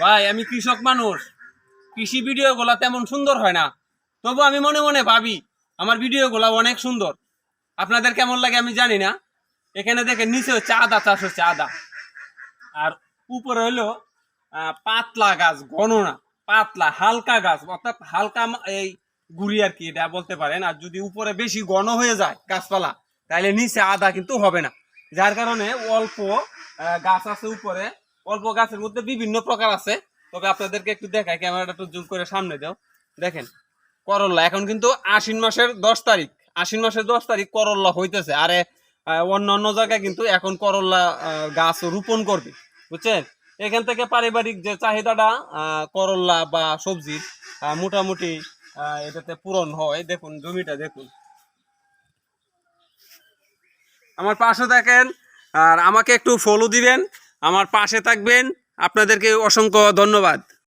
ভাই আমি কৃষক মানুষ। কৃষি ভিডিওগুলো তেমন সুন্দর হয় না। তবু আমি মনে মনে ভাবি আমার ভিডিওগুলো অনেক সুন্দর। আপনাদের কেমন লাগে আমি জানি না। এখানে দেখেন নিচে হচ্ছে আদা চাষ হচ্ছে আদা। আর উপরে আহ, পাতলা গাছ ঘন না পাতলা হালকা গাছ। অর্থাৎ হালকা এই গুড়ি আর কি এটা বলতে পারেন। আর যদি উপরে বেশি ঘন হয়ে যায় গাছপালা তাহলে নিচে আদা কিন্তু হবে না। যার কারণে অল্প গাছ আছে উপরে। অল্প গাছের মধ্যে বিভিন্ন প্রকার আছে। তবে আপনাদেরকে একটু দেখাই, ক্যামেরাটা একটু জুম করে সামনে দাও। দেখেন করল্লা এখন কিন্তু আশ্বিন মাসের দশ তারিখ। আশ্বিন মাসের দশ তারিখ করল্লা হইতেছে। আরে অন্য অন্য জায়গায় কিন্তু এখন করল্লা গাছ রোপণ করবে। বুঝছেন? এখান থেকে পারিবারিক যে চাহিদাটা করল্লা বা সবজির মোটামুটি এটাতে পূরণ হয়। দেখুন, জমিটা দেখুন। আমার পাশে দেখেন, আর আমাকে একটু ফলো দিবেন। আমার পাশে থাকবেন। আপনাদেরকে অসংখ্য ধন্যবাদ।